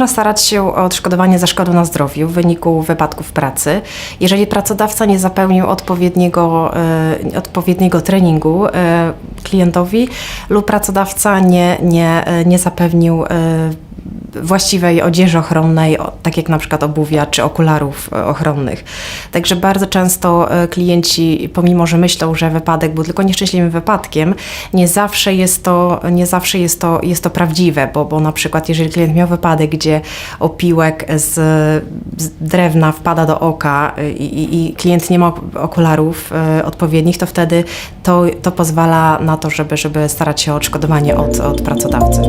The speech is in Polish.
Można starać się o odszkodowanie za szkodę na zdrowiu w wyniku wypadków pracy. Jeżeli pracodawca nie zapełnił odpowiedniego, e, odpowiedniego treningu e, klientowi lub pracodawca nie, nie, e, nie zapewnił e, właściwej odzieży ochronnej, tak jak na przykład obuwia czy okularów e, ochronnych. Także bardzo często e, klienci, pomimo że myślą, że wypadek był tylko nieszczęśliwym wypadkiem, nie zawsze jest to, nie zawsze jest to, jest to prawdziwe, bo, bo na przykład jeżeli klient miał wypadek, gdzie opiłek z, z drewna wpada do oka e, i, i, klient nie ma okularów odpowiednich, to wtedy to, to pozwala na to, żeby, żeby starać się o odszkodowanie od, od pracodawcy.